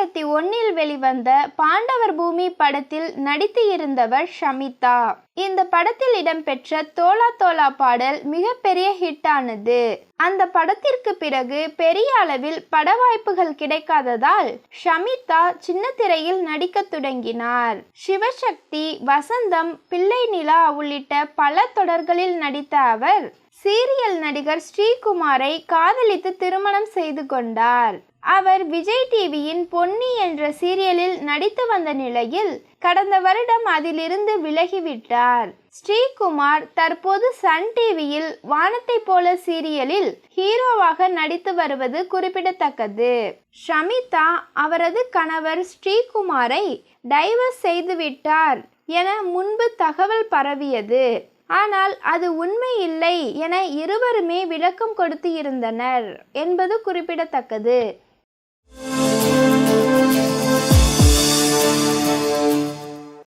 ஒன்னில் வெளிவந்த பாண்டவர் பூமி படத்தில் நடித்து இருந்தவர் ஷமிதா. இந்த படத்தில் இடம்பெற்ற தோலா தோலா பாடல் மிகப்பெரிய ஹிட் ஆனது. அந்த படத்திற்கு பிறகு பெரிய அளவில் பட வாய்ப்புகள் கிடைக்காததால் ஷமிதா சின்ன திரையில் நடிக்க தொடங்கினார். சிவசக்தி வசந்தம் பிள்ளை நிலா உள்ளிட்ட பல தொடர்களில் நடித்த அவர் சீரியல் நடிகர் ஸ்ரீகுமாரை காதலித்து திருமணம் செய்து கொண்டார். அவர் விஜய் டிவியின் பொன்னி என்ற சீரியலில் நடித்து வந்த நிலையில் கடந்த வருடம் அதிலிருந்து விலகிவிட்டார். ஸ்ரீகுமார் தற்போது சன் டிவியில் வானத்தை போல சீரியலில் ஹீரோவாக நடித்து வருவது குறிப்பிடத்தக்கது. ஷமிதா அவரது கணவர் ஸ்ரீகுமாரை டைவர்ஸ் செய்துவிட்டார் என முன்பு தகவல் பரவியது. ஆனால் அது உண்மை இல்லை என இருவருமே விளக்கம் கொடுத்து இருந்தனர் என்பது குறிப்பிடத்தக்கது.